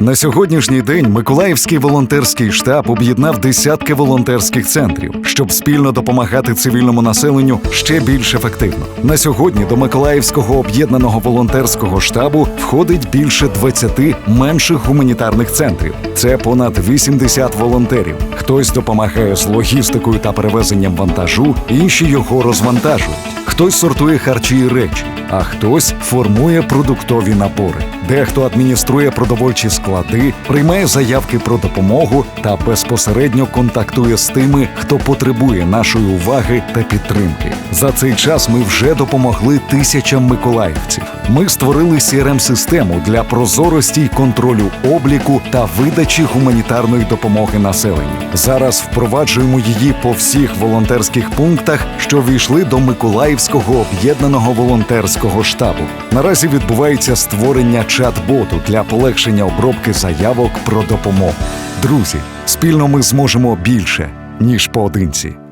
На сьогоднішній день Миколаївський волонтерський штаб об'єднав десятки волонтерських центрів, щоб спільно допомагати цивільному населенню ще більш ефективно. На сьогодні до Миколаївського об'єднаного волонтерського штабу входить більше 20 менших гуманітарних центрів. Це понад 80 волонтерів. Хтось допомагає з логістикою та перевезенням вантажу, інші його розвантажують. Хтось сортує харчі і речі, а хтось формує продуктові набори. Дехто адмініструє продовольчі склади, приймає заявки про допомогу та безпосередньо контактує з тими, хто потребує нашої уваги та підтримки. За цей час ми вже допомогли тисячам миколаївців. Ми створили crm систему для прозорості й контролю обліку та видачі гуманітарної допомоги населенню. Зараз впроваджуємо її по всіх волонтерських пунктах, що війшли до Миколаївського об'єднаного волонтерського штабу. Наразі відбувається створення чат-боту для полегшення обробки заявок про допомогу. Друзі, спільно ми зможемо більше ніж поодинці.